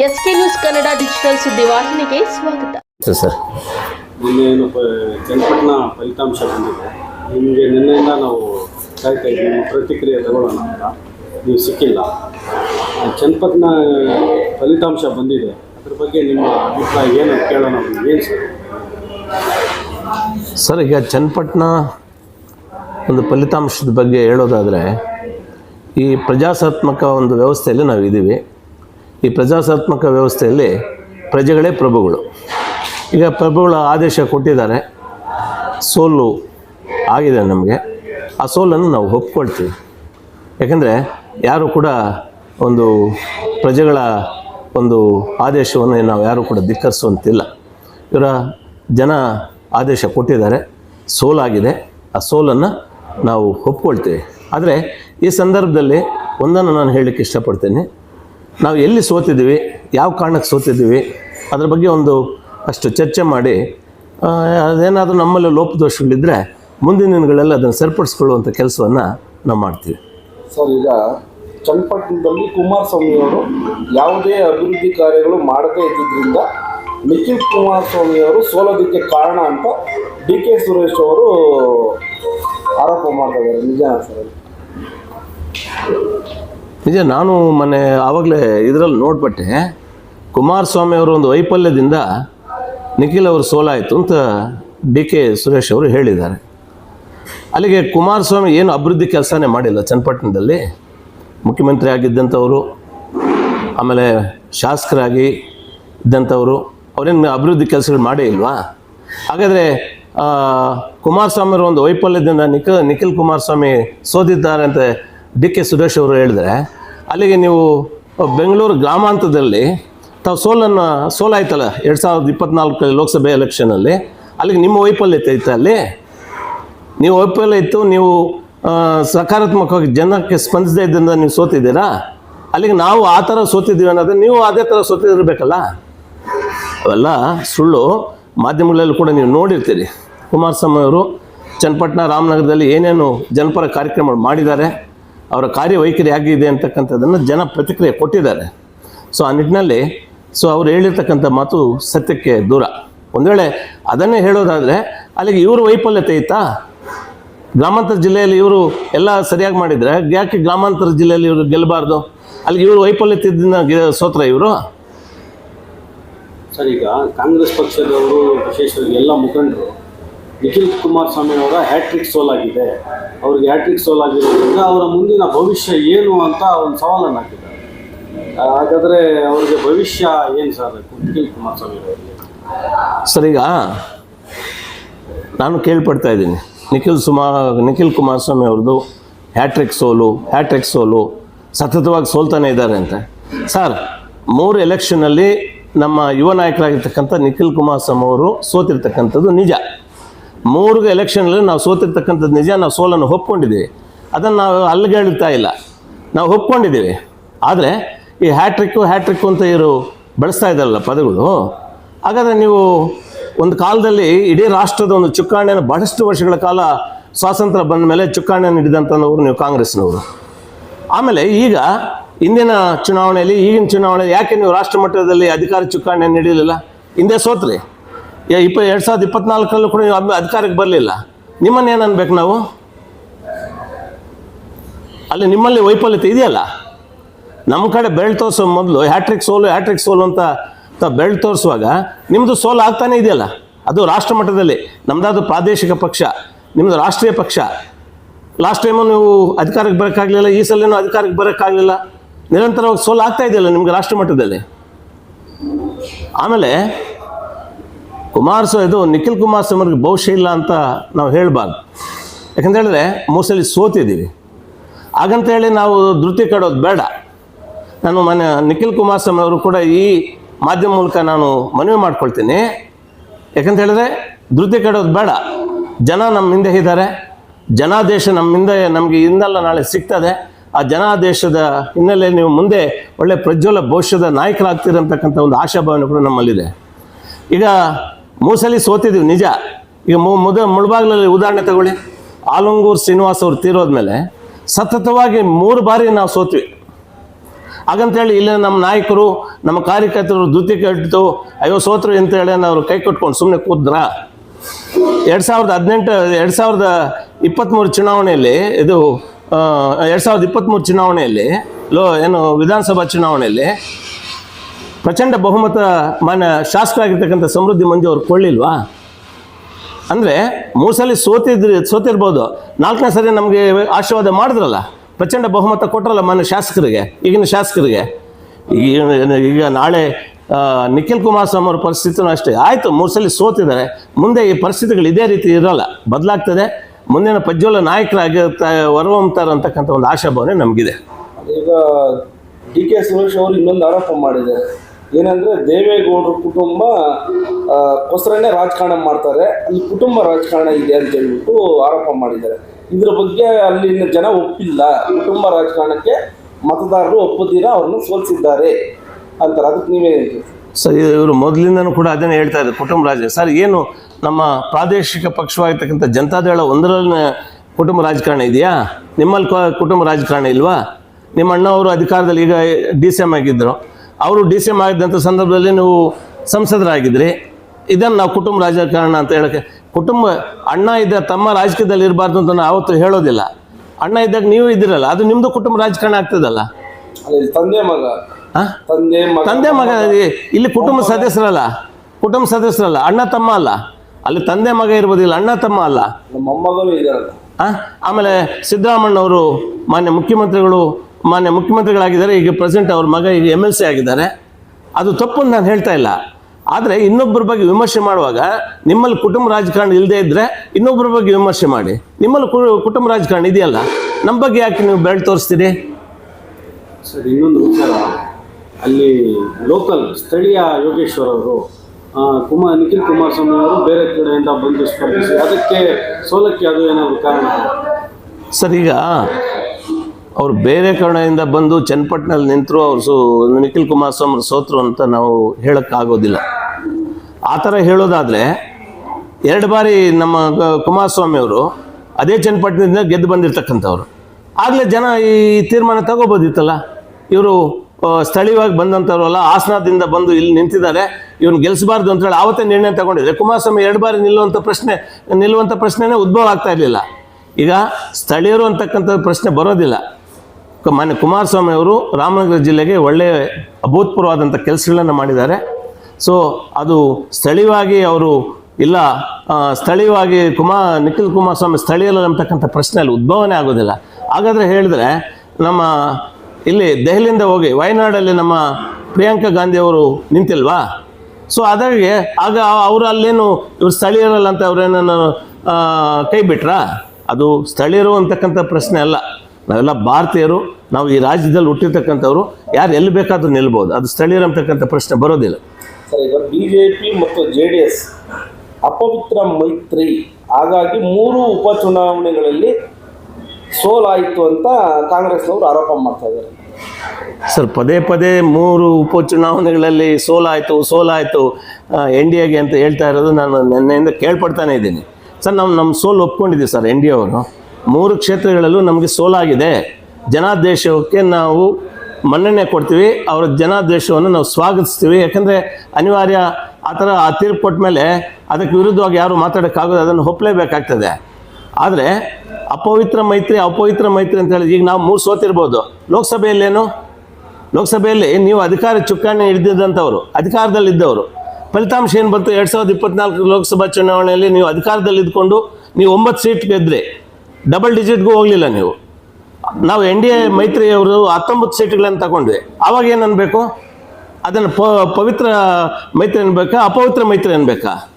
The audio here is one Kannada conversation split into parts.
ಎಸ್ಕೆ ನ್ಯೂಸ್ ಕನ್ನಡ ಡಿಜಿಟಲ್ ಸುದ್ದಿವಾಹಿನಿಗೆ ಸ್ವಾಗತ. Sir sir. ನಿನ್ನೆ ಚನ್ನಪಟ್ಟಣ ಫಲಿತಾಂಶ ಬಂದಿದೆ. ನಿಮಗೆ ನಿನ್ನೆಯಿಂದ ನಾವು ಕಾಯ್ತಾ ಇದ್ದೀವಿ ನಿಮ್ಮ ಪ್ರತಿಕ್ರಿಯೆ ತಗೊಳ್ಳೋಣ ಅಂತ. ನೀವು ಸಿಕ್ಕಿಲ್ಲ. ಆ ಚನ್ನಪಟ್ಟಣ ಫಲಿತಾಂಶ ಬಂದಿದೆ. ಅದ್ರ ಬಗ್ಗೆ ನಿಮ್ಮ ಅಭಿಪ್ರಾಯ ಏನು ಕೇಳೋಣ ಏನು ಸರ್? ಸರ್ ಈಗ ಚನ್ನಪಟ್ಟಣ ಒಂದು ಫಲಿತಾಂಶದ ಬಗ್ಗೆ ಹೇಳೋದಾದರೆ ಈ ಪ್ರಜಾಸತ್ತಾತ್ಮಕ ಒಂದು ವ್ಯವಸ್ಥೆಯಲ್ಲಿ ನಾವು ಇದ್ದೀವಿ ಈ ಪ್ರಜಾಸತ್ತಾತ್ಮಕ ವ್ಯವಸ್ಥೆಯಲ್ಲಿ ಪ್ರಜೆಗಳೇ ಪ್ರಭುಗಳು. ಈಗ ಪ್ರಭುಗಳ ಆದೇಶ ಕೊಟ್ಟಿದ್ದಾರೆ. ಸೋಲು ಆಗಿದೆ ನಮಗೆ. ಆ ಸೋಲನ್ನು ನಾವು ಒಪ್ಕೊಳ್ತೀವಿ. ಯಾಕೆಂದರೆ ಯಾರು ಕೂಡ ಒಂದು ಪ್ರಜೆಗಳ ಒಂದು ಆದೇಶವನ್ನು ನಾವು ಯಾರು ಕೂಡ ಧಿಕ್ಕರಿಸುವಂತಿಲ್ಲ. ಇವರ ಜನ ಆದೇಶ ಕೊಟ್ಟಿದ್ದಾರೆ. ಸೋಲಾಗಿದೆ. ಆ ಸೋಲನ್ನು ನಾವು ಒಪ್ಕೊಳ್ತೀವಿ. ಆದರೆ ಈ ಸಂದರ್ಭದಲ್ಲಿ ಒಂದನ್ನು ನಾನು ಹೇಳಲಿಕ್ಕೆ ಇಷ್ಟಪಡ್ತೀನಿ. ನಾವು ಎಲ್ಲಿ ಸೋತಿದ್ದೀವಿ, ಯಾವ ಕಾರಣಕ್ಕೆ ಸೋತಿದ್ದೀವಿ, ಅದ್ರ ಬಗ್ಗೆ ಒಂದು ಅಷ್ಟು ಚರ್ಚೆ ಮಾಡಿ ಅದೇನಾದರೂ ನಮ್ಮಲ್ಲಿ ಲೋಪದೋಷಗಳಿದ್ದರೆ ಮುಂದಿನ ದಿನಗಳಲ್ಲಿ ಅದನ್ನು ಸರಿಪಡಿಸ್ಕೊಳ್ಳುವಂಥ ಕೆಲಸವನ್ನು ನಾವು ಮಾಡ್ತೀವಿ ಸರ್, ಈಗ ಚನ್ನಪಟ್ಟಣದಲ್ಲಿ ಕುಮಾರಸ್ವಾಮಿಯವರು ಯಾವುದೇ ಅಭಿವೃದ್ಧಿ ಕಾರ್ಯಗಳು ಮಾಡದೇ ಇದ್ದಿದ್ದರಿಂದ ನಿಖಿಲ್ ಕುಮಾರಸ್ವಾಮಿಯವರು ಸೋಲೋದಕ್ಕೆ ಕಾರಣ ಅಂತ ಡಿ ಕೆ ಸುರೇಶ್ ಅವರು ಆರೋಪ ಮಾಡ್ತಾ ಇದ್ದಾರೆ ನಿಜ ಸರ್? ನಿಜ, ನಾನು ಮೊನ್ನೆ ಆವಾಗಲೇ ಇದರಲ್ಲಿ ನೋಡ್ಬಿಟ್ಟೆ ಕುಮಾರಸ್ವಾಮಿ ಅವರ ಒಂದು ವೈಫಲ್ಯದಿಂದ ನಿಖಿಲ್ ಅವರು ಸೋಲಾಯಿತು ಅಂತ ಡಿ ಕೆ ಸುರೇಶ್ ಅವರು ಹೇಳಿದ್ದಾರೆ. ಅಲ್ಲಿಗೆ ಕುಮಾರಸ್ವಾಮಿ ಏನು ಅಭಿವೃದ್ಧಿ ಕೆಲಸನೇ ಮಾಡಿಲ್ಲ, ಚನ್ನಪಟ್ಟಣದಲ್ಲಿ. ಮುಖ್ಯಮಂತ್ರಿ ಆಗಿದ್ದಂಥವರು, ಆಮೇಲೆ ಶಾಸಕರಾಗಿ ಇದ್ದಂಥವರು, ಅವರೇನು ಅಭಿವೃದ್ಧಿ ಕೆಲಸಗಳು ಮಾಡೇ ಇಲ್ವಾ? ಹಾಗಾದರೆ ಕುಮಾರಸ್ವಾಮಿಯವರು ಒಂದು ವೈಫಲ್ಯದಿಂದ ನಿಖಿಲ್ ನಿಖಿಲ್ ಕುಮಾರಸ್ವಾಮಿ ಸೋತಿದ್ದಾರೆ ಅಂತ ಡಿ ಕೆ ಸುರೇಶ್ ಅವರು ಹೇಳಿದ್ರೆ, ಅಲ್ಲಿಗೆ ನೀವು ಬೆಂಗಳೂರು ಗ್ರಾಮಾಂತರದಲ್ಲಿ ತಾವು ಸೋಲನ್ನು, ಸೋಲಾಯ್ತಲ್ಲ ಎರಡು ಸಾವಿರದ ಇಪ್ಪತ್ನಾಲ್ಕು ಲೋಕಸಭೆ ಎಲೆಕ್ಷನಲ್ಲಿ ಅಲ್ಲಿಗೆ ನಿಮ್ಮ ವೈಫಲ್ಯತೆ ಇತ್ತು ಅಲ್ಲಿ. ನೀವು ವೈಫಲ್ಯ ಇತ್ತು, ನೀವು ಸಕಾರಾತ್ಮಕವಾಗಿ ಜನಕ್ಕೆ ಸ್ಪಂದಿಸದೇ ಇದ್ದರಿಂದ ನೀವು ಸೋತಿದ್ದೀರಾ? ಅಲ್ಲಿಗೆ ನಾವು ಆ ಥರ ಸೋತಿದ್ದೀವಿ ಅನ್ನೋದು ನೀವು ಅದೇ ಥರ ಸೋತಿದ್ದಿರಬೇಕಲ್ಲ ಅವೆಲ್ಲ ಸುಳ್ಳು ಮಾಧ್ಯಮಗಳಲ್ಲೂ ಕೂಡ ನೀವು ನೋಡಿರ್ತೀರಿ. ಕುಮಾರಸ್ವಾಮಿ ಅವರು, ಚನ್ನಪಟ್ಟಣ, ರಾಮನಗರದಲ್ಲಿ ಏನೇನು ಜನಪರ ಕಾರ್ಯಕ್ರಮಗಳು ಮಾಡಿದ್ದಾರೆ. ಅವರ ಕಾರ್ಯವೈಖರಿ ಆಗಿದೆ ಅಂತಕ್ಕಂಥದ್ದನ್ನು ಜನ ಪ್ರತಿಕ್ರಿಯೆ ಕೊಟ್ಟಿದ್ದಾರೆ. ಸೊ ಆ ನಿಟ್ಟಿನಲ್ಲಿ ಸೊ ಅವ್ರು ಹೇಳಿರ್ತಕ್ಕಂಥ ಮಾತು ಸತ್ಯಕ್ಕೆ ದೂರ. ಒಂದು ವೇಳೆ ಅದನ್ನೇ ಹೇಳೋದಾದರೆ, ಅಲ್ಲಿಗೆ ಇವರು ವೈಫಲ್ಯತೆ ಇತ್ತಾ? ಗ್ರಾಮಾಂತರ ಜಿಲ್ಲೆಯಲ್ಲಿ ಇವರು ಎಲ್ಲ ಸರಿಯಾಗಿ ಮಾಡಿದರೆ, ಯಾಕೆ ಗ್ರಾಮಾಂತರ ಜಿಲ್ಲೆಯಲ್ಲಿ ಇವರು ಗೆಲ್ಲಬಾರ್ದು? ಅಲ್ಲಿಗೆ ಇವರು ವೈಫಲ್ಯತೆಯಿಂದ ಸೋತ್ರ ಇವರು? ಸರ್, ಈಗ ಕಾಂಗ್ರೆಸ್ ಪಕ್ಷದವರು, ವಿಶೇಷವಾಗಿ ಎಲ್ಲ ಮುಖಂಡರು ನಿಖಿಲ್ ಕುಮಾರಸ್ವಾಮಿ ಅವರ ಹ್ಯಾಟ್ರಿಕ್ ಸೋಲಾಗಿದೆ ಅವ್ರಿಗೆ ಹ್ಯಾಟ್ರಿಕ್ ಸೋಲಾಗಿರೋದ್ರಿಂದ ಅವರ ಮುಂದಿನ ಭವಿಷ್ಯ ಏನು ಅಂತ ಒಂದು ಸವಾಲನ್ನು ಹಾಕಿದ್ದಾರೆ. ಹಾಗಾದರೆ ಅವ್ರಿಗೆ ಭವಿಷ್ಯ ಏನು ಸರ್ ನಿಖಿಲ್ ಕುಮಾರಸ್ವಾಮಿ ಅವರಿಗೆ? ಸರ್, ಈಗ ನಾನು ಕೇಳ್ಪಡ್ತಾ ಇದ್ದೀನಿ. ನಿಖಿಲ್ ಸುಮಾ, ನಿಖಿಲ್ ಕುಮಾರಸ್ವಾಮಿ ಅವ್ರದ್ದು ಹ್ಯಾಟ್ರಿಕ್ ಸೋಲು ಹ್ಯಾಟ್ರಿಕ್ ಸೋಲು ಸತತವಾಗಿ ಸೋಲ್ತಾನೆ ಇದ್ದಾರೆ ಅಂತ. ಸರ್, ಮೂರು ಎಲೆಕ್ಷನಲ್ಲಿ ನಮ್ಮ ಯುವ ನಾಯಕರಾಗಿರ್ತಕ್ಕಂಥ ನಿಖಿಲ್ ಕುಮಾರಸ್ವಾಮಿ ಅವರು ಸೋತಿರ್ತಕ್ಕಂಥದ್ದು ನಿಜ. ಮೂರು ಎಲೆಕ್ಷನಲ್ಲಿ ನಾವು ಸೋತಿರ್ತಕ್ಕಂಥದ್ದು ನಿಜ, ನಾವು ಸೋಲನ್ನು ಒಪ್ಕೊಂಡಿದ್ದೀವಿ. ಅದನ್ನು ನಾವು ಅಲ್ಲಿಗೆ ಹೇಳ್ತಾ ಇಲ್ಲ. ನಾವು ಒಪ್ಕೊಂಡಿದ್ದೀವಿ. ಆದರೆ ಈ ಹ್ಯಾಟ್ರಿಕ್ಕು ಹ್ಯಾಟ್ರಿಕ್ಕು ಅಂತ ಇವರು ಬಳಸ್ತಾ ಇದ್ದಾರಲ್ಲ ಪದಗಳು. ಹಾಗಾದರೆ ನೀವು ಒಂದು ಕಾಲದಲ್ಲಿ ಇಡೀ ರಾಷ್ಟ್ರದ ಒಂದು ಚುಕ್ಕಾಣಿಯನ್ನು ಬಹಳಷ್ಟು ವರ್ಷಗಳ ಕಾಲ ಸ್ವಾತಂತ್ರ್ಯ ಬಂದ ಮೇಲೆ ಚುಕ್ಕಾಣಿಯನ್ನು ಹಿಡಿದಂಥವ್ರು ನೀವು ಕಾಂಗ್ರೆಸ್ನವರು. ಆಮೇಲೆ ಈಗ ಇಂದಿನ ಚುನಾವಣೆಯಲ್ಲಿ, ಈಗಿನ ಚುನಾವಣೆ ಯಾಕೆ ನೀವು ರಾಷ್ಟ್ರ ಮಟ್ಟದಲ್ಲಿ ಅಧಿಕಾರ ಚುಕ್ಕಾಣಿಯನ್ನು ಹಿಡಿಯಲಿಲ್ಲ? ಹಿಂದೆ ಸೋತ್ರಿ. ಇಪ್ಪ, ಎರಡು ಸಾವಿರದ ಇಪ್ಪತ್ನಾಲ್ಕರಲ್ಲೂ ಕೂಡ ಅಧಿಕಾರಕ್ಕೆ ಬರಲಿಲ್ಲ. ನಿಮ್ಮನ್ನು ಏನು ಅನ್ಬೇಕು ನಾವು? ಅಲ್ಲಿ ನಿಮ್ಮಲ್ಲಿ ವೈಫಲ್ಯತೆ ಇದೆಯಲ್ಲ? ನಮ್ಮ ಕಡೆ ಬೆಳ್ ತೋರಿಸೋ ಮೊದಲು, ಹ್ಯಾಟ್ರಿಕ್ ಸೋಲು ಹ್ಯಾಟ್ರಿಕ್ ಸೋಲು ಅಂತ ಬೆಳ್ ತೋರಿಸುವಾಗ ನಿಮ್ಮದು ಸೋಲು ಆಗ್ತಾನೇ ಇದೆಯಲ್ಲ? ಅದು ರಾಷ್ಟ್ರ ಮಟ್ಟದಲ್ಲಿ ನಮ್ಮದಾದ ಪ್ರಾದೇಶಿಕ ಪಕ್ಷ ನಿಮ್ಮದು ರಾಷ್ಟ್ರೀಯ ಪಕ್ಷ. ಲಾಸ್ಟ್ ಟೈಮು ನೀವು ಅಧಿಕಾರಕ್ಕೆ ಬರೋಕ್ಕಾಗಲಿಲ್ಲ, ಈ ಸಲನೂ ಅಧಿಕಾರಕ್ಕೆ ಬರೋಕ್ಕಾಗಲಿಲ್ಲ. ನಿರಂತರವಾಗಿ ಸೋಲು ಆಗ್ತಾ ಇದೆಯಲ್ಲ ನಿಮ್ಗೆ ರಾಷ್ಟ್ರ ಮಟ್ಟದಲ್ಲಿ? ಆಮೇಲೆ ಕುಮಾರಸ್ವಾಮಿ ಇದು ನಿಖಿಲ್ ಕುಮಾರ್ ಅವ್ರಿಗೆ ಭವಿಷ್ಯ ಇಲ್ಲ ಅಂತ ನಾವು ಹೇಳಬಾರ್ದು. ಯಾಕಂತ ಹೇಳಿದ್ರೆ ಮೋಸ್ಟ್ಲಿ ಸೋತಿದ್ದೀವಿ. ಹಾಗಂತ ಹೇಳಿ ನಾವು ಧೃತಿ ಕಡೋದು ಬೇಡ. ನಾನು ಮನೆ ನಿಖಿಲ್ ಕುಮಾರಸ್ವಾಮಿ ಅವರು ಕೂಡ ಈ ಮಾಧ್ಯಮ ಮೂಲಕ ನಾನು ಮನವಿ ಮಾಡ್ಕೊಳ್ತೀನಿ. ಯಾಕಂತ ಹೇಳಿದ್ರೆ ಧೃತಿ ಕಡೋದು ಬೇಡ. ಜನ ನಮ್ಮ ಹಿಂದೆ ಇದ್ದಾರೆ. ಜನಾದೇಶ ನಮ್ಮ ಹಿಂದೆ ನಮಗೆ ಇಂದಲ್ಲ ನಾಳೆ ಸಿಗ್ತದೆ. ಆ ಜನಾದೇಶದ ಹಿನ್ನೆಲೆ ನೀವು ಮುಂದೆ ಒಳ್ಳೆ ಪ್ರಜ್ವಲ ಭವಿಷ್ಯದ ನಾಯಕರಾಗ್ತೀರಂತಕ್ಕಂಥ ಒಂದು ಆಶಾಭಾವನೆ ಕೂಡ ನಮ್ಮಲ್ಲಿದೆ. ಈಗ ಮೂಸಲಿ ಸೋತಿದ್ದೀವಿ ನಿಜ. ಈಗ ಮುದ ಮುಳಬಾಗ್ಲಲ್ಲಿ ಉದಾಹರಣೆ ತಗೊಳ್ಳಿ. ಆಲಂಗೂರು ಶ್ರೀನಿವಾಸ್ ಅವರು ತೀರೋದ್ಮೇಲೆ ಸತತವಾಗಿ ಮೂರು ಬಾರಿ ನಾವು ಸೋತ್ವಿ. ಹಾಗಂತೇಳಿ ಇಲ್ಲಿ ನಮ್ಮ ನಾಯಕರು, ನಮ್ಮ ಕಾರ್ಯಕರ್ತರು ಧೃತಿ ಕಟ್ಟಿತು. ಅಯ್ಯೋ, ಸೋತರು ಅಂತೇಳಿ ಅವರು ಕೈ ಕೊಟ್ಕೊಂಡು ಸುಮ್ಮನೆ ಕೂದ್ರ? ಎರಡು ಸಾವಿರದ ಹದಿನೆಂಟು, ಎರಡು ಸಾವಿರದ ಇಪ್ಪತ್ತ್ಮೂರು ಚುನಾವಣೆಯಲ್ಲಿ, ಇದು ಎರಡು ಸಾವಿರದ ಇಪ್ಪತ್ತ್ಮೂರು ಚುನಾವಣೆಯಲ್ಲಿ, ಲೋ, ಏನು ವಿಧಾನಸಭಾ ಚುನಾವಣೆಯಲ್ಲಿ ಪ್ರಚಂಡ ಬಹುಮತ ಮಾನ್ಯ ಶಾಸಕರಾಗಿರ್ತಕ್ಕಂಥ ಸಮೃದ್ಧಿ ಮಂಜು ಅವ್ರು ಕೊಳ್ಳಿಲ್ವಾ? ಅಂದರೆ ಮೂರು ಸಲ ಸೋತಿದ್ರಿ, ಸೋತಿರ್ಬೋದು. ನಾಲ್ಕನೇ ಸರಿ ನಮಗೆ ಆಶೀರ್ವಾದ ಮಾಡಿದ್ರಲ್ಲ, ಪ್ರಚಂಡ ಬಹುಮತ ಕೊಟ್ಟರಲ್ಲ ಮಾನ್ಯ ಶಾಸಕರಿಗೆ, ಈಗಿನ ಶಾಸಕರಿಗೆ. ಈಗ ಈಗ ನಾಳೆ ನಿಖಿಲ್ ಕುಮಾರ್ ಸ್ವಾಮಿ ಅವ್ರ ಪರಿಸ್ಥಿತಿನೂ ಅಷ್ಟೇ. ಆಯಿತು ಮೂರು ಸಲ ಸೋತಿದ್ದಾರೆ. ಮುಂದೆ ಈ ಪರಿಸ್ಥಿತಿಗಳು ಇದೇ ರೀತಿ ಇರೋಲ್ಲ. ಬದಲಾಗ್ತದೆ. ಮುಂದಿನ ಪ್ರಜ್ವಲ ನಾಯಕರಾಗಿರ್ತಾ ಹೊರಹೊಮ್ತಾರೆ ಅಂತಕ್ಕಂಥ ಒಂದು ಆಶಾಭಾವನೆ ನಮಗಿದೆ. ಈಗ ಡಿ ಕೆ ಸುರೇಶ್ ಅವರು ಇನ್ನೊಂದು ಆರೋಪ ಮಾಡಿದ್ದಾರೆ. ಏನಂದ್ರೆ ದೇವೇಗೌಡರ ಕುಟುಂಬ ಕೊಸರನ್ನೇ ರಾಜಕಾರಣ ಮಾಡ್ತಾರೆ. ಅಲ್ಲಿ ಕುಟುಂಬ ರಾಜಕಾರಣ ಇದೆ ಅಂತ ಹೇಳ್ಬಿಟ್ಟು ಆರೋಪ ಮಾಡಿದ್ದಾರೆ. ಇದ್ರ ಬಗ್ಗೆ ಅಲ್ಲಿನ ಜನ ಒಪ್ಪಿಲ್ಲ. ಕುಟುಂಬ ರಾಜಕಾರಣಕ್ಕೆ ಮತದಾರರು ಒಪ್ಪದಿರ ಅವ್ರನ್ನ ಸೋಲಿಸಿದ್ದಾರೆ ಅಂತಾರೆ. ಅದಕ್ಕೆ ನೀವೇ ಸರ್, ಇವರು ಮೊದಲಿಂದನೂ ಕೂಡ ಅದನ್ನೇ ಹೇಳ್ತಾ ಇದ್ದಾರೆ, ಕುಟುಂಬ ರಾಜ. ಸರ್, ಏನು ನಮ್ಮ ಪ್ರಾದೇಶಿಕ ಪಕ್ಷವಾಗಿರ್ತಕ್ಕಂಥ ಜನತಾದಳ ಒಂದರಲ್ಲಿ ಕುಟುಂಬ ರಾಜಕಾರಣ ಇದೆಯಾ? ನಿಮ್ಮಲ್ಲಿ ಕುಟುಂಬ ರಾಜಕಾರಣ ಇಲ್ವಾ? ನಿಮ್ಮ ಅಣ್ಣವರು ಅಧಿಕಾರದಲ್ಲಿ ಈಗ ಡಿ ಸಿ ಎಂ ಆಗಿದ್ದರು. ಅವರು ಡಿ ಸಿ ಎಂ ಆಗಿದ್ದಂಥ ಸಂದರ್ಭದಲ್ಲಿ ನೀವು ಸಂಸದರಾಗಿದ್ರಿ. ಇದನ್ನು ನಾವು ಕುಟುಂಬ ರಾಜಕಾರಣ ಅಂತ ಹೇಳಕ್ಕೆ ಕುಟುಂಬ ಅಣ್ಣ ಇದ್ದ ತಮ್ಮ ರಾಜಕೀಯದಲ್ಲಿ ಇರಬಾರ್ದು ಅಂತ ನಾವು ಅವತ್ತು ಹೇಳೋದಿಲ್ಲ. ಅಣ್ಣ ಇದ್ದಾಗ ನೀವು ಇದ್ದಿರಲ್ಲ ಅದು ನಿಮ್ಮದು ಕುಟುಂಬ ರಾಜಕಾರಣ ಆಗ್ತದಲ್ಲ. ಅಲ್ಲಿ ತಂದೆ ಮಗ. ತಂದೆ ಮಗ. ಇಲ್ಲಿ ಕುಟುಂಬ ಸದಸ್ಯರಲ್ಲ. ಕುಟುಂಬ ಸದಸ್ಯರಲ್ಲ ಅಣ್ಣ ತಮ್ಮ ಅಲ್ಲ. ಅಲ್ಲಿ ತಂದೆ ಮಗ ಇರ್ಬೋದಿಲ್ಲ ಅಣ್ಣ ತಮ್ಮ ಅಲ್ಲ? ಆಮೇಲೆ ಸಿದ್ದರಾಮಣ್ಣವರು ಮಾನ್ಯ ಮುಖ್ಯಮಂತ್ರಿಗಳು ಮಾನ್ಯ ಮುಖ್ಯಮಂತ್ರಿಗಳಾಗಿದ್ದಾರೆ. ಈಗ ಪ್ರೆಸೆಂಟ್ ಅವ್ರ ಮಗ ಈಗ ಎಂ ಎಲ್ ಸಿ ಆಗಿದ್ದಾರೆ. ಅದು ತಪ್ಪು ಅಂತ ನಾನು ಹೇಳ್ತಾ ಇಲ್ಲ. ಆದರೆ ಇನ್ನೊಬ್ಬರ ಬಗ್ಗೆ ವಿಮರ್ಶೆ ಮಾಡುವಾಗ ನಿಮ್ಮಲ್ಲಿ ಕುಟುಂಬ ರಾಜಕಾರಣ ಇಲ್ಲದೆ ಇದ್ದರೆ ಇನ್ನೊಬ್ಬರ ಬಗ್ಗೆ ವಿಮರ್ಶೆ ಮಾಡಿ. ನಿಮ್ಮಲ್ಲಿ ಕು- ಕುಟುಂಬ ರಾಜಕಾರಣ ಇದೆಯಲ್ಲ ನಮ್ಮ ಬಗ್ಗೆ ಯಾಕೆ ನೀವು ಬೆಳೆ ತೋರಿಸ್ತೀರಿ? ಸರ್ ಇನ್ನೊಂದು ವಿಚಾರ. ಅಲ್ಲಿ ಲೋಕಲ್ ಸ್ಥಳೀಯ ಯೋಗೇಶ್ವರ್ ಅವರು ಕುಮಾರ್ ನಿಖಿಲ್ ಕುಮಾರಸ್ವಾಮಿ ಅವರು ಬೇರೆ ಕಡೆಯಿಂದ ಬಂದು ಸ್ಪರ್ಧಿಸಿ ಅದಕ್ಕೆ ಸೋಲಕ್ಕೆ ಅದು ಏನಾದರೂ ಕಾರಣ ಸರ್ ಈಗ ಅವ್ರು ಬೇರೆ ಕಡೆಯಿಂದ ಬಂದು ಚನ್ನಪಟ್ಟಣದಲ್ಲಿ ನಿಂತರು ಅವರು ಸು ನಿಖಿಲ್ ಕುಮಾರಸ್ವಾಮಿ ಸ್ವಾಮಿ ಸೋತರು ಅಂತ ನಾವು ಹೇಳೋಕ್ಕಾಗೋದಿಲ್ಲ. ಆ ಥರ ಹೇಳೋದಾದರೆ ಎರಡು ಬಾರಿ ನಮ್ಮ ಕುಮಾರಸ್ವಾಮಿ ಅವರು ಅದೇ ಚನ್ನಪಟ್ಟಣದಿಂದ ಗೆದ್ದು ಬಂದಿರತಕ್ಕಂಥವ್ರು. ಆಗಲೇ ಜನ ಈ ತೀರ್ಮಾನ ತಗೋಬೋದಿತ್ತಲ್ಲ? ಇವರು ಸ್ಥಳೀಯವಾಗಿ ಬಂದಂಥವ್ರಲ್ಲ ಹಾಸನದಿಂದ ಬಂದು ಇಲ್ಲಿ ನಿಂತಿದ್ದಾರೆ, ಇವ್ನು ಗೆಲ್ಲಿಸಬಾರ್ದು ಅಂತೇಳಿ ಆವತ್ತೇ ನಿರ್ಣಯ ತಗೊಂಡಿದ್ರೆ ಕುಮಾರಸ್ವಾಮಿ ಎರಡು ಬಾರಿ ನಿಲ್ಲುವಂಥ ಪ್ರಶ್ನೆ ನಿಲ್ಲುವಂಥ ಪ್ರಶ್ನೆನೇ ಉದ್ಭವ ಆಗ್ತಾ ಇರಲಿಲ್ಲ. ಈಗ ಸ್ಥಳೀಯರು ಅಂತಕ್ಕಂಥ ಪ್ರಶ್ನೆ ಬರೋದಿಲ್ಲ. ಮಾನ್ಯ ಕುಮಾರಸ್ವಾಮಿ ಅವರು ರಾಮನಗರ ಜಿಲ್ಲೆಗೆ ಒಳ್ಳೆಯ ಅಭೂತಪೂರ್ವವಾದಂಥ ಕೆಲಸಗಳನ್ನು ಮಾಡಿದ್ದಾರೆ. ಸೊ ಅದು ಸ್ಥಳೀಯವಾಗಿ ಅವರು ಇಲ್ಲ ಸ್ಥಳೀಯವಾಗಿ ಕುಮಾರ್ ನಿಖಿಲ್ ಕುಮಾರಸ್ವಾಮಿ ಸ್ಥಳೀಯಲ್ಲ ಅಂತಕ್ಕಂಥ ಪ್ರಶ್ನೆ ಅಲ್ಲಿ ಉದ್ಭವನೇ ಆಗೋದಿಲ್ಲ. ಹಾಗಾದರೆ ಹೇಳಿದ್ರೆ ನಮ್ಮ ಇಲ್ಲಿ ದೆಹಲಿಯಿಂದ ಹೋಗಿ ವಯನಾಡಲ್ಲಿ ನಮ್ಮ ಪ್ರಿಯಾಂಕಾ ಗಾಂಧಿ ಅವರು ನಿಂತಿಲ್ವಾ? ಸೊ ಅದಾಗೆ ಆಗ ಅವರು ಅಲ್ಲೇನು ಇವ್ರು ಸ್ಥಳೀಯರಲ್ಲ ಅಂತ ಅವರೇನ ಕೈ ಬಿಟ್ರಾ? ಅದು ಸ್ಥಳೀಯರು ಅಂತಕ್ಕಂಥ ಪ್ರಶ್ನೆ ಅಲ್ಲ. ನಾವೆಲ್ಲ ಭಾರತೀಯರು ನಾವು ಈ ರಾಜ್ಯದಲ್ಲಿ ಹುಟ್ಟಿರ್ತಕ್ಕಂಥವ್ರು ಯಾರು ಎಲ್ಲಿ ಬೇಕಾದ್ರೂ ನಿಲ್ಬೋದು. ಅದು ಸ್ಥಳೀಯರು ಅಂತಕ್ಕಂಥ ಪ್ರಶ್ನೆ ಬರೋದಿಲ್ಲ. ಸರ್ ಈಗ ಬಿ ಜೆ ಪಿ ಮತ್ತು ಜೆ ಡಿ ಎಸ್ ಅಪವಿತ್ರ ಮೈತ್ರಿ ಹಾಗಾಗಿ ಮೂರು ಉಪಚುನಾವಣೆಗಳಲ್ಲಿ ಸೋಲಾಯಿತು ಅಂತ ಕಾಂಗ್ರೆಸ್ನವರು ಆರೋಪ ಮಾಡ್ತಾ ಇದ್ದಾರೆ. ಸರ್ ಪದೇ ಪದೇ ಮೂರು ಉಪಚುನಾವಣೆಗಳಲ್ಲಿ ಸೋಲಾಯಿತು ಸೋಲಾಯಿತು ಎನ್ ಡಿ ಎಗೆ ಅಂತ ಹೇಳ್ತಾ ಇರೋದು ನಾನು ನಿನ್ನೆಯಿಂದ ಕೇಳ್ಪಡ್ತಾನೆ ಇದ್ದೀನಿ. ಸರ್ ನಾವು ನಮ್ಮ ಸೋಲು ಒಪ್ಕೊಂಡಿದ್ದೀವಿ ಸರ್ ಎನ್ ಡಿ ಅವರು. ಮೂರು ಕ್ಷೇತ್ರಗಳಲ್ಲೂ ನಮಗೆ ಸೋಲಾಗಿದೆ ಜನಾದೇಶಕ್ಕೆ ನಾವು ಮನ್ನಣೆ ಕೊಡ್ತೀವಿ. ಅವರ ಜನಾದೇಶವನ್ನು ನಾವು ಸ್ವಾಗತಿಸ್ತೀವಿ. ಯಾಕಂದರೆ ಅನಿವಾರ್ಯ ಆ ಥರ ಆ ತೀರ್ಪು ಕೊಟ್ಟ ಮೇಲೆ ಅದಕ್ಕೆ ವಿರುದ್ಧವಾಗಿ ಯಾರು ಮಾತಾಡೋಕ್ಕಾಗೋದು ಅದನ್ನು ಹೊಪ್ಪಲೇಬೇಕಾಗ್ತದೆ ಆದರೆ ಅಪವಿತ್ರ ಮೈತ್ರಿ ಅಪವಿತ್ರ ಮೈತ್ರಿ ಅಂತ ಹೇಳಿ ಈಗ ನಾವು ಮೂರು ಸೋತಿರ್ಬೋದು. ಲೋಕಸಭೆಯಲ್ಲೇನು? ಲೋಕಸಭೆಯಲ್ಲಿ ನೀವು ಅಧಿಕಾರ ಚುಕ್ಕಾಣಿ ಹಿಡಿದಿದ್ದಂಥವ್ರು, ಅಧಿಕಾರದಲ್ಲಿದ್ದವರು. ಫಲಿತಾಂಶ ಏನು ಬಂತು? ಎರಡು ಸಾವಿರದ ಇಪ್ಪತ್ನಾಲ್ಕು ಲೋಕಸಭಾ ಚುನಾವಣೆಯಲ್ಲಿ ನೀವು ಅಧಿಕಾರದಲ್ಲಿ ಇದ್ಕೊಂಡು ನೀವು ಒಂಬತ್ತು ಸೀಟ್ ಗೆದ್ರಿ. ಡಬಲ್ ಡಿಜಿಟ್ಗೂ ಹೋಗಲಿಲ್ಲ ನೀವು. ನಾವು ಎನ್ ಡಿ ಎ ಮೈತ್ರಿಯವರು ಹತ್ತೊಂಬತ್ತು ಸೀಟ್ಗಳನ್ನು ತಗೊಂಡ್ವಿ. ಅವಾಗ ಏನು ಅನ್ಬೇಕು? ಅದನ್ನು ಪವಿತ್ರ ಮೈತ್ರಿ ಅನ್ಬೇಕಾ? ಅಪವಿತ್ರ ಮೈತ್ರಿ ಅನ್ಬೇಕಾ?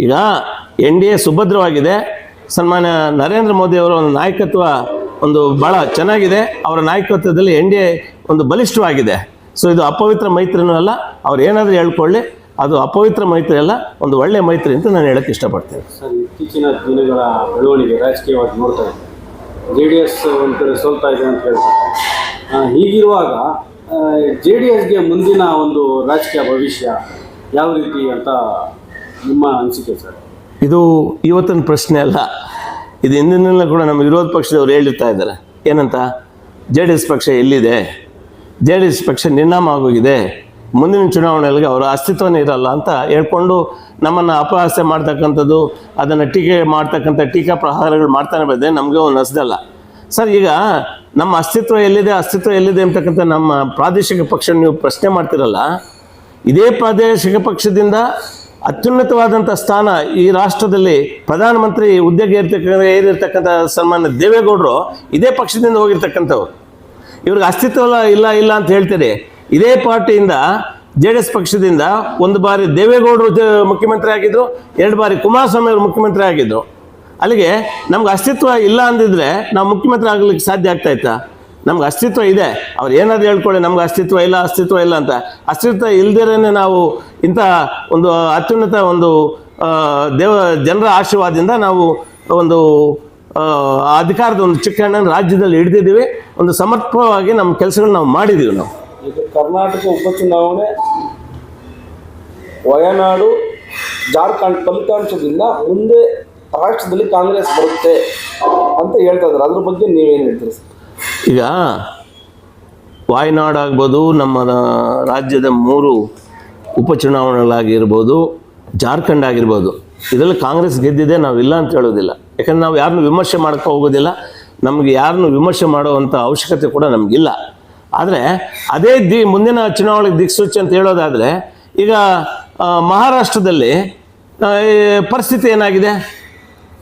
ಈಗ ಎನ್ ಡಿ ಎ ಸುಭದ್ರವಾಗಿದೆ. ಸನ್ಮಾನ್ಯ ನರೇಂದ್ರ ಮೋದಿ ಅವರ ಒಂದು ನಾಯಕತ್ವ ಒಂದು ಭಾಳ ಚೆನ್ನಾಗಿದೆ. ಅವರ ನಾಯಕತ್ವದಲ್ಲಿ ಎನ್ ಡಿ ಎ ಒಂದು ಬಲಿಷ್ಠವಾಗಿದೆ. ಸೊ ಇದು ಅಪವಿತ್ರ ಮೈತ್ರಿನೂ ಅಲ್ಲ. ಅವ್ರು ಏನಾದರೂ ಹೇಳ್ಕೊಳ್ಳಿ. ಅದು ಅಪವಿತ್ರ ಮೈತ್ರಿ ಅಲ್ಲ ಒಂದು ಒಳ್ಳೆಯ ಮೈತ್ರಿ ಅಂತ ನಾನು ಹೇಳಕ್ಕೆ ಇಷ್ಟಪಡ್ತೇನೆ. ಸರ್ ಇತ್ತೀಚಿನ ದಿನಗಳ ಬೆಳವಣಿಗೆ ರಾಜಕೀಯವಾಗಿ ನೋಡ್ತಾ ಇದ್ದೀವಿ ಜೆ ಡಿ ಎಸ್ ಒಂದು ಕಡೆ ಸೋಲ್ತಾ ಇದೆ ಅಂತ ಹೇಳ್ತಾರೆ. ಹೀಗಿರುವಾಗ ಜೆ ಡಿ ಎಸ್ಗೆ ಮುಂದಿನ ಒಂದು ರಾಜಕೀಯ ಭವಿಷ್ಯ ಯಾವ ರೀತಿ ಅಂತ ನಿಮ್ಮ ಅನಿಸಿಕೆ ಸರ್? ಇದು ಇವತ್ತಿನ ಪ್ರಶ್ನೆ ಅಲ್ಲ. ಇದು ಹಿಂದಿನೆಲ್ಲ ಕೂಡ ನಮ್ಮ ವಿರೋಧ ಪಕ್ಷದವ್ರು ಹೇಳಿರ್ತಾ ಇದ್ದಾರೆ. ಏನಂತ? ಜೆ ಡಿ ಎಸ್ ಪಕ್ಷ ಎಲ್ಲಿದೆ? ಜೆ ಡಿ ಎಸ್ ಪಕ್ಷ ನಿರ್ನಾಮ ಆಗೋಗಿದೆ ಮುಂದಿನ ಚುನಾವಣೆಗಳಿಗೆ ಅವರ ಅಸ್ತಿತ್ವನೇ ಇರಲ್ಲ ಅಂತ ಹೇಳ್ಕೊಂಡು ನಮ್ಮನ್ನು ಅಪಹಾಸ್ಯ ಮಾಡ್ತಕ್ಕಂಥದ್ದು, ಅದನ್ನು ಟೀಕೆ ಮಾಡ್ತಕ್ಕಂಥ ಟೀಕಾ ಪ್ರಹಾರಗಳು ಮಾಡ್ತಾನೆ ಬಂದರೆ ನಮಗೆ ಒಂದು ನಸ್ದಲ್ಲ. ಸರ್, ಈಗ ನಮ್ಮ ಅಸ್ತಿತ್ವ ಎಲ್ಲಿದೆ ಅಸ್ತಿತ್ವ ಎಲ್ಲಿದೆ ಅಂತಕ್ಕಂಥ ನಮ್ಮ ಪ್ರಾದೇಶಿಕ ಪಕ್ಷ ನೀವು ಪ್ರಶ್ನೆ ಮಾಡ್ತಿರಲ್ಲ, ಇದೇ ಪ್ರಾದೇಶಿಕ ಪಕ್ಷದಿಂದ ಅತ್ಯುನ್ನತವಾದಂಥ ಸ್ಥಾನ ಈ ರಾಷ್ಟ್ರದಲ್ಲಿ ಪ್ರಧಾನಮಂತ್ರಿ ಹುದ್ದೆಗೆ ಏರ್ತಕ್ಕ ಏರಿರ್ತಕ್ಕಂಥ ಸನ್ಮಾನ್ಯ ದೇವೇಗೌಡರು ಇದೇ ಪಕ್ಷದಿಂದ ಹೋಗಿರ್ತಕ್ಕಂಥವ್ರು. ಇವ್ರಿಗೆ ಅಸ್ತಿತ್ವ ಇಲ್ಲ ಇಲ್ಲ ಅಂತ ಹೇಳ್ತೀರಿ. ಇದೇ ಪಾರ್ಟಿಯಿಂದ ಜೆ ಡಿ ಎಸ್ ಪಕ್ಷದಿಂದ ಒಂದು ಬಾರಿ ದೇವೇಗೌಡರು ಮುಖ್ಯಮಂತ್ರಿ ಆಗಿದ್ದರು ಎರಡು ಬಾರಿ ಕುಮಾರಸ್ವಾಮಿ ಅವರು ಮುಖ್ಯಮಂತ್ರಿ ಆಗಿದ್ದರು ಅಲ್ಲಿಗೆ ನಮ್ಗೆ ಅಸ್ತಿತ್ವ ಇಲ್ಲ ಅಂದಿದ್ರೆ ನಾವು ಮುಖ್ಯಮಂತ್ರಿ ಆಗಲಿಕ್ಕೆ ಸಾಧ್ಯ ಆಗ್ತಾ ಇತ್ತಾ? ನಮ್ಗೆ ಅಸ್ತಿತ್ವ ಇದೆ. ಅವ್ರು ಏನಾದ್ರು ಹೇಳ್ಕೊಳ್ಳಿ, ನಮ್ಗೆ ಅಸ್ತಿತ್ವ ಇಲ್ಲ ಅಸ್ತಿತ್ವ ಇಲ್ಲ ಅಂತ. ಅಸ್ತಿತ್ವ ಇಲ್ದಿರೇನೆ ನಾವು ಇಂಥ ಒಂದು ಅತ್ಯುನ್ನತ ಒಂದು ದೇವ, ಜನರ ಆಶೀರ್ವಾದದಿಂದ ನಾವು ಒಂದು ಅಧಿಕಾರದ ಒಂದು ಚಿಕ್ಕಣ್ಣನ ರಾಜ್ಯದಲ್ಲಿ ಹಿಡಿದಿದ್ದೀವಿ. ಒಂದು ಸಮರ್ಪಕವಾಗಿ ನಮ್ಮ ಕೆಲಸಗಳನ್ನ ನಾವು ಮಾಡಿದ್ದೀವಿ ನಾವು. ಈಗ ಕರ್ನಾಟಕ ಉಪಚುನಾವಣೆ ವಯನಾಡು, ಜಾರ್ಖಂಡ್ ಫಲಿತಾಂಶದಿಂದ ಮುಂದೆ ರಾಷ್ಟ್ರದಲ್ಲಿ ಕಾಂಗ್ರೆಸ್ ಬರುತ್ತೆ ಅಂತ ಹೇಳ್ತಾ ಇದ್ದಾರೆ. ಅದ್ರ ಬಗ್ಗೆ ನೀವೇನು ಹೇಳ್ತೀರಿ ಈಗ ವಾಯ್ನಾಡ್ ಆಗ್ಬೋದು, ನಮ್ಮ ರಾಜ್ಯದ ಮೂರು ಉಪಚುನಾವಣೆಗಳಾಗಿರ್ಬೋದು, ಜಾರ್ಖಂಡ್ ಆಗಿರ್ಬೋದು. ಇದರಲ್ಲಿ ಕಾಂಗ್ರೆಸ್ ಗೆದ್ದಿದೆ, ನಾವು ಇಲ್ಲ ಅಂತ ಹೇಳೋದಿಲ್ಲ. ಯಾಕಂದ್ರೆ ನಾವು ಯಾರನ್ನು ವಿಮರ್ಶೆ ಮಾಡೋಕ್ಕೆ ಹೋಗೋದಿಲ್ಲ. ನಮಗೆ ಯಾರನ್ನು ವಿಮರ್ಶೆ ಮಾಡುವಂಥ ಅವಶ್ಯಕತೆ ಕೂಡ ನಮಗಿಲ್ಲ. ಆದರೆ ಅದೇ ದಿ ಮುಂದಿನ ಚುನಾವಣೆ ದಿಕ್ಸೂಚಿ ಅಂತ ಹೇಳೋದಾದರೆ, ಈಗ ಮಹಾರಾಷ್ಟ್ರದಲ್ಲಿ ಪರಿಸ್ಥಿತಿ ಏನಾಗಿದೆ?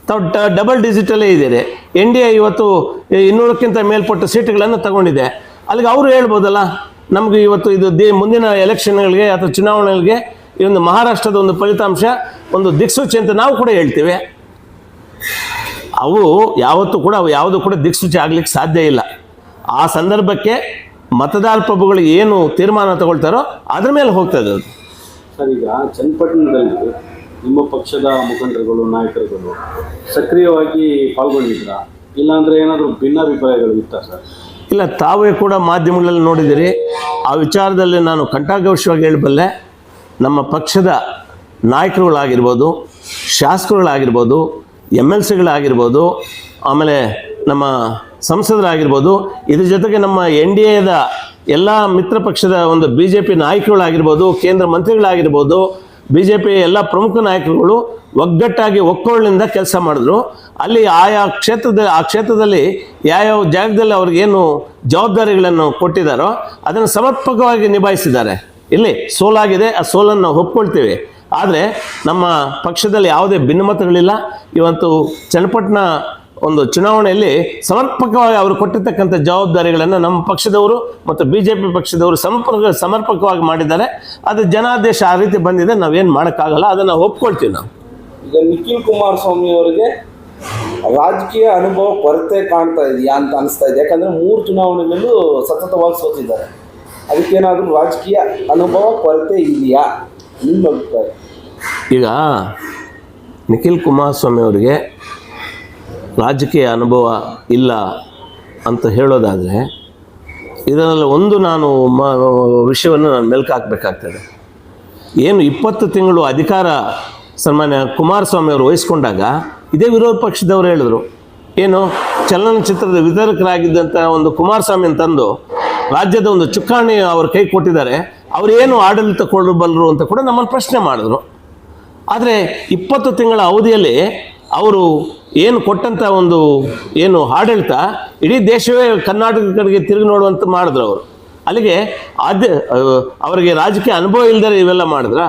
ತಾವು ಡಬಲ್ ಡಿಜಿಟಲ್ಲೇ ಇದ್ದೀರಿ. ಎನ್ ಡಿ ಎ ಇವತ್ತು ಇನ್ನೂರಕ್ಕಿಂತ ಮೇಲ್ಪಟ್ಟ ಸೀಟುಗಳನ್ನು ತಗೊಂಡಿದೆ. ಅಲ್ಲಿಗೆ ಅವರು ಹೇಳ್ಬೋದಲ್ಲ, ನಮಗೆ ಇವತ್ತು ಇದು ದಿ ಮುಂದಿನ ಎಲೆಕ್ಷನ್ಗಳಿಗೆ ಅಥವಾ ಚುನಾವಣೆಗಳಿಗೆ ಈ ಒಂದು ಮಹಾರಾಷ್ಟ್ರದ ಒಂದು ಫಲಿತಾಂಶ, ಒಂದು ದಿಕ್ಸೂಚಿ ಅಂತ ನಾವು ಕೂಡ ಹೇಳ್ತೀವಿ. ಅವು ಯಾವತ್ತೂ ಕೂಡ ಅವು ಯಾವುದು ಕೂಡ ದಿಕ್ಸೂಚಿ ಆಗ್ಲಿಕ್ಕೆ ಸಾಧ್ಯ ಇಲ್ಲ. ಆ ಸಂದರ್ಭಕ್ಕೆ ಮತದಾರ ಪ್ರಭುಗಳು ಏನು ತೀರ್ಮಾನ ತಗೊಳ್ತಾರೋ ಅದ್ರ ಮೇಲೆ ಹೋಗ್ತದೆ ಅದು ಸರ್ ಈಗ ಚನ್ನಪಟ್ಟಣದಲ್ಲಿ ನಿಮ್ಮ ಪಕ್ಷದ ಮುಖಂಡರುಗಳು ನಾಯಕರುಗಳು ಸಕ್ರಿಯವಾಗಿ ಪಾಲ್ಗೊಂಡಿದ್ರ? ಇಲ್ಲಾಂದ್ರೆ ಏನಾದರೂ ಭಿನ್ನಾಭಿಪ್ರಾಯಗಳು ಇತ್ತಾ ಸರ್? ಇಲ್ಲ ತಾವೇ ಕೂಡ ಮಾಧ್ಯಮಗಳಲ್ಲಿ ನೋಡಿದಿರಿ ಆ ವಿಚಾರದಲ್ಲಿ ನಾನು ಕಂಠಾಘೋಷವಾಗಿ ಹೇಳಬಲ್ಲೆ ನಮ್ಮ ಪಕ್ಷದ ನಾಯಕರುಗಳಾಗಿರ್ಬೋದು ಶಾಸಕರುಗಳಾಗಿರ್ಬೋದು ಎಂ ಎಲ್ ಸಿಗಳಾಗಿರ್ಬೋದು ಆಮೇಲೆ ನಮ್ಮ ಸಂಸದರಾಗಿರ್ಬೋದು, ಇದ್ರ ಜೊತೆಗೆ ನಮ್ಮ ಎನ್ ಡಿ ಎದ ಎಲ್ಲ ಮಿತ್ರ ಪಕ್ಷದ ಒಂದು ಬಿ ಜೆ ಪಿ ನಾಯಕರುಗಳಾಗಿರ್ಬೋದು, ಕೇಂದ್ರ ಮಂತ್ರಿಗಳಾಗಿರ್ಬೋದು, ಬಿ ಜೆ ಪಿ ಎಲ್ಲ ಪ್ರಮುಖ ನಾಯಕರುಗಳು ಒಗ್ಗಟ್ಟಾಗಿ ಒಕ್ಕೊಳ್ಳಿಂದ ಕೆಲಸ ಮಾಡಿದ್ರು. ಅಲ್ಲಿ ಆಯಾ ಕ್ಷೇತ್ರದ, ಆ ಕ್ಷೇತ್ರದಲ್ಲಿ ಯಾವ್ಯಾವ ಜಾಗದಲ್ಲಿ ಅವ್ರಿಗೇನು ಜವಾಬ್ದಾರಿಗಳನ್ನು ಕೊಟ್ಟಿದ್ದಾರೋ ಅದನ್ನು ಸಮರ್ಪಕವಾಗಿ ನಿಭಾಯಿಸಿದ್ದಾರೆ. ಇಲ್ಲಿ ಸೋಲಾಗಿದೆ, ಆ ಸೋಲನ್ನು ನಾವು ಒಪ್ಕೊಳ್ತೀವಿ. ಆದರೆ ನಮ್ಮ ಪಕ್ಷದಲ್ಲಿ ಯಾವುದೇ ಭಿನ್ನಮತಗಳಿಲ್ಲ. ಇವತ್ತು ಚನ್ನಪಟ್ಟಣ ಒಂದು ಚುನಾವಣೆಯಲ್ಲಿ ಸಮರ್ಪಕವಾಗಿ ಅವರು ಕೊಟ್ಟಿರ್ತಕ್ಕಂಥ ಜವಾಬ್ದಾರಿಗಳನ್ನು ನಮ್ಮ ಪಕ್ಷದವರು ಮತ್ತು ಬಿ ಜೆ ಪಿ ಪಕ್ಷದವರು ಸಮರ್ಪಕ ಸಮರ್ಪಕವಾಗಿ ಮಾಡಿದ್ದಾರೆ. ಅದು ಜನಾದೇಶ ಆ ರೀತಿ ಬಂದಿದೆ ನಾವೇನು ಮಾಡೋಕ್ಕಾಗಲ್ಲ ಅದನ್ನು ಒಪ್ಕೊಳ್ತೀವಿ ನಾವು. ಈಗ ನಿಖಿಲ್ ಕುಮಾರಸ್ವಾಮಿ ಅವರಿಗೆ ರಾಜಕೀಯ ಅನುಭವ ಕೊರತೆ ಕಾಣ್ತಾ ಇದೆಯಾ ಅಂತ ಅನಿಸ್ತಾ ಇದೆ. ಯಾಕಂದರೆ ಮೂರು ಚುನಾವಣೆಗಳಲ್ಲೂ ಸತತವಾಗಿ ಸೋತಿದ್ದಾರೆ. ಅದಕ್ಕೇನಾದರೂ ರಾಜಕೀಯ ಅನುಭವ ಕೊರತೆ ಇದೆಯಾ? ನಿಮ್ಮ ಅಭಿಪ್ರಾಯ? ಈಗ ನಿಖಿಲ್ ಕುಮಾರಸ್ವಾಮಿ ಅವರಿಗೆ ರಾಜಕೀಯ ಅನುಭವ ಇಲ್ಲ ಅಂತ ಹೇಳೋದಾದರೆ, ಇದರಲ್ಲಿ ಒಂದು ನಾನು ಮ ವಿಷಯವನ್ನು ನಾನು ಮೆಲ್ಕು ಹಾಕಬೇಕಾಗ್ತದೆ. ಏನು ಇಪ್ಪತ್ತು ತಿಂಗಳು ಅಧಿಕಾರ ಸನ್ಮಾನ್ಯ ಕುಮಾರಸ್ವಾಮಿ ಅವರು ವಹಿಸ್ಕೊಂಡಾಗ ಇದೇ ವಿರೋಧ ಪಕ್ಷದವರು ಹೇಳಿದ್ರು, ಏನು ಚಲನಚಿತ್ರದ ವಿತರಕರಾಗಿದ್ದಂಥ ಒಂದು ಕುಮಾರಸ್ವಾಮಿ ತಂದು ರಾಜ್ಯದ ಒಂದು ಚುಕ್ಕಾಣಿ ಅವ್ರ ಕೈ ಕೊಟ್ಟಿದ್ದಾರೆ, ಅವ್ರು ಏನು ಆಡಳಿತ ಕೊಡಬಲ್ಲರು ಅಂತ ಕೂಡ ನಮ್ಮನ್ನು ಪ್ರಶ್ನೆ ಮಾಡಿದ್ರು. ಆದರೆ ಇಪ್ಪತ್ತು ತಿಂಗಳ ಅವಧಿಯಲ್ಲಿ ಅವರು ಏನು ಕೊಟ್ಟಂಥ ಒಂದು ಏನು ಆಡಳಿತ ಇಡೀ ದೇಶವೇ ಕರ್ನಾಟಕದ ಕಡೆಗೆ ತಿರುಗಿ ನೋಡುವಂತ ಮಾಡಿದ್ರು ಅವರು. ಅಲ್ಲಿಗೆ ಆದ್ಯ ಅವರಿಗೆ ರಾಜಕೀಯ ಅನುಭವ ಇಲ್ಲದರೆ ಇವೆಲ್ಲ ಮಾಡಿದ್ರ?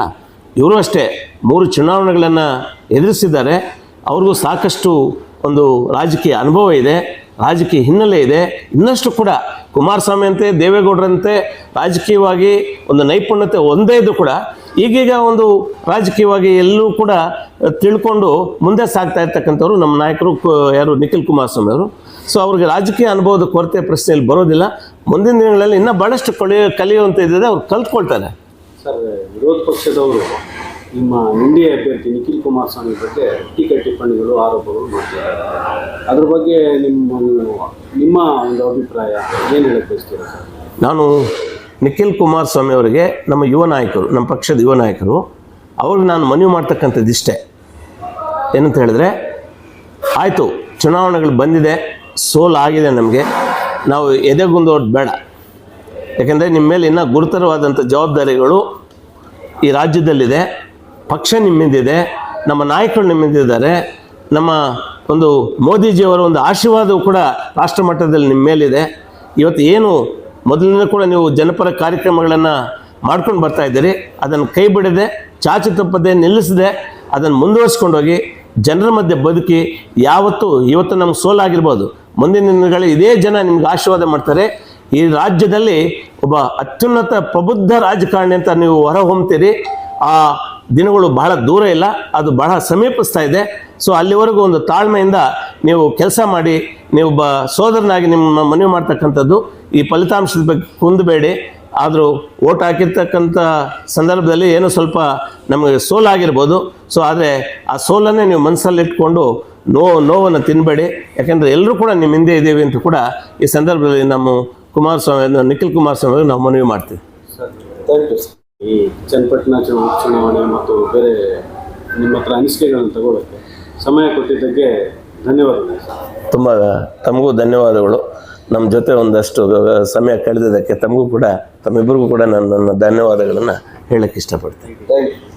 ಇವರು ಅಷ್ಟೇ, ಮೂರು ಚುನಾವಣೆಗಳನ್ನು ಎದುರಿಸಿದ್ದಾರೆ. ಅವ್ರಿಗೂ ಸಾಕಷ್ಟು ಒಂದು ರಾಜಕೀಯ ಅನುಭವ ಇದೆ. ರಾಜಕೀಯ ಹಿನ್ನೆಲೆ ಇದೆ. ಇನ್ನಷ್ಟು ಕೂಡ ಕುಮಾರಸ್ವಾಮಿ ಅಂತೆ, ದೇವೇಗೌಡರಂತೆ ರಾಜಕೀಯವಾಗಿ ಒಂದು ನೈಪುಣ್ಯತೆ ಒಂದೇ ಇದು ಕೂಡ ಈಗೀಗ ಒಂದು ರಾಜಕೀಯವಾಗಿ ಎಲ್ಲೂ ಕೂಡ ತಿಳ್ಕೊಂಡು ಮುಂದೆ ಸಾಗ್ತಾ ಇರ್ತಕ್ಕಂಥವ್ರು ನಮ್ಮ ನಾಯಕರು ಯಾರು, ನಿಖಿಲ್ ಕುಮಾರಸ್ವಾಮಿ ಅವರು. ಸೊ ಅವ್ರಿಗೆ ರಾಜಕೀಯ ಅನುಭವದ ಕೊರತೆ ಪ್ರಶ್ನೆಯಲ್ಲಿ ಬರೋದಿಲ್ಲ. ಮುಂದಿನ ದಿನಗಳಲ್ಲಿ ಇನ್ನೂ ಭಾಳಷ್ಟು ಕಲಿಯೋ ಕಲಿಯುವಂಥ ಇದ್ದಿದೆ, ಅವ್ರು ಕಲ್ತ್ಕೊಳ್ತಾರೆ. ಸರ್, ವಿರೋಧ ಪಕ್ಷದವರು ನಿಮ್ಮ ಇಂಡಿಯಾ ಅಭ್ಯರ್ಥಿ ನಿಖಿಲ್ ಕುಮಾರಸ್ವಾಮಿ ಬಗ್ಗೆ ಟೀಕೆ ಟಿಪ್ಪಣಿಗಳು ಆರೋಪಗಳು ಮಾಡ್ತಿದ್ದಾರೆ. ಅದ್ರ ಬಗ್ಗೆ ನಿಮ್ಮ ನಿಮ್ಮ ಒಂದು ಅಭಿಪ್ರಾಯ ಏನು ಹೇಳಕ್ಕೆ ಬಯಸ್ತೀರಾ ನಾನು ನಿಖಿಲ್ ಕುಮಾರಸ್ವಾಮಿ ಅವರಿಗೆ ನಮ್ಮ ಯುವ ನಾಯಕರು, ನಮ್ಮ ಪಕ್ಷದ ಯುವ ನಾಯಕರು, ಅವ್ರಿಗೆ ನಾನು ಮನವಿ ಮಾಡ್ತಕ್ಕಂಥದ್ದು ಇಷ್ಟೇ. ಏನಂತ ಹೇಳಿದ್ರೆ, ಆಯಿತು, ಚುನಾವಣೆಗಳು ಬಂದಿದೆ ಸೋಲಾಗಿದೆ ನಮಗೆ, ನಾವು ಎದೆಗುಂದೋದು ಬೇಡ. ಯಾಕೆಂದರೆ ನಿಮ್ಮ ಮೇಲೆ ಇನ್ನೂ ಗುರುತರವಾದಂಥ ಜವಾಬ್ದಾರಿಗಳು ಈ ರಾಜ್ಯದಲ್ಲಿದೆ. ಪಕ್ಷ ನಿಮ್ಮಿಂದಿದೆ, ನಮ್ಮ ನಾಯಕರು ನಿಮ್ಮಿಂದಿದ್ದಾರೆ, ನಮ್ಮ ಒಂದು ಮೋದಿಜಿಯವರ ಒಂದು ಆಶೀರ್ವಾದವು ಕೂಡ ರಾಷ್ಟ್ರ ಮಟ್ಟದಲ್ಲಿ ನಿಮ್ಮ ಮೇಲಿದೆ. ಇವತ್ತು ಏನು ಮೊದಲಿನ ಕೂಡ ನೀವು ಜನಪರ ಕಾರ್ಯಕ್ರಮಗಳನ್ನು ಮಾಡ್ಕೊಂಡು ಬರ್ತಾ ಇದ್ದೀರಿ, ಅದನ್ನು ಕೈ ಬಿಡದೆ, ಚಾಚು ತಪ್ಪದೆ ನಿಲ್ಲಿಸದೆ ಅದನ್ನು ಮುಂದುವರಿಸ್ಕೊಂಡು ಹೋಗಿ ಜನರ ಮಧ್ಯೆ ಬದುಕಿ ಯಾವತ್ತು ಇವತ್ತು ನಮ್ಗೆ ಸೋಲಾಗಿರ್ಬೋದು. ಮುಂದಿನ ದಿನಗಳಲ್ಲಿ ಇದೇ ಜನ ನಿಮ್ಗೆ ಆಶೀರ್ವಾದ ಮಾಡ್ತಾರೆ. ಈ ರಾಜ್ಯದಲ್ಲಿ ಒಬ್ಬ ಅತ್ಯುನ್ನತ ಪ್ರಬುದ್ಧ ರಾಜಕಾರಣಿ ಅಂತ ನೀವು ಹೊರಹೊಮ್ತೀರಿ. ಆ ದಿನಗಳು ಬಹಳ ದೂರ ಇಲ್ಲ, ಅದು ಬಹಳ ಸಮೀಪಿಸ್ತಾ ಇದೆ. ಸೊ ಅಲ್ಲಿವರೆಗೂ ಒಂದು ತಾಳ್ಮೆಯಿಂದ ನೀವು ಕೆಲಸ ಮಾಡಿ, ನೀವು ಬ, ಸೋದರನಾಗಿ ನಿಮ್ಮ ಮನವಿ ಮಾಡ್ತಕ್ಕಂಥದ್ದು, ಈ ಫಲಿತಾಂಶದ ಬಗ್ಗೆ ಕುಂದಬೇಡಿ. ಆದರೂ ಓಟ್ ಹಾಕಿರ್ತಕ್ಕಂಥ ಸಂದರ್ಭದಲ್ಲಿ ಏನೋ ಸ್ವಲ್ಪ ನಮಗೆ ಸೋಲಾಗಿರ್ಬೋದು. ಸೊ ಆದರೆ ಆ ಸೋಲನ್ನೇ ನೀವು ಮನಸ್ಸಲ್ಲಿ ಇಟ್ಕೊಂಡು ನೋವು ನೋವನ್ನು ತಿನ್ನಬೇಡಿ ಯಾಕೆಂದರೆ ಎಲ್ಲರೂ ಕೂಡ ನಿಮ್ಮ ಹಿಂದೆ ಇದ್ದೀವಿ ಅಂತ ಕೂಡ ಈ ಸಂದರ್ಭದಲ್ಲಿ ನಮ್ಮ ಕುಮಾರಸ್ವಾಮಿ, ನಿಖಿಲ್ ಕುಮಾರಸ್ವಾಮಿ ನಾವು ಮನವಿ ಮಾಡ್ತೀವಿ. ಥ್ಯಾಂಕ್ ಯು ಈ ಚನ್ನಪಟ್ಟಣ ಚುನಾ- ಚುನಾವಣೆ ಮತ್ತು ಬೇರೆ ನಿಮ್ಮ ಹತ್ರ ಅನಿಸಿಕೆಗಳನ್ನು ತಗೊಳ್ಳೋಕ್ಕೆ ಸಮಯ ಕೊಟ್ಟಿದ್ದಕ್ಕೆ ಧನ್ಯವಾದಗಳು ತುಂಬ ತಮಗೂ ಧನ್ಯವಾದಗಳು. ನಮ್ಮ ಜೊತೆ ಒಂದಷ್ಟು ಸಮಯ ಕಳೆದಿದ್ದಕ್ಕೆ ತಮಗೂ ಕೂಡ ತಮ್ಮಿಬ್ಬರಿಗೂ ಕೂಡ ನಾನು ನನ್ನ ಧನ್ಯವಾದಗಳನ್ನು ಹೇಳಕ್ಕೆ ಇಷ್ಟಪಡ್ತೀನಿ. Thank you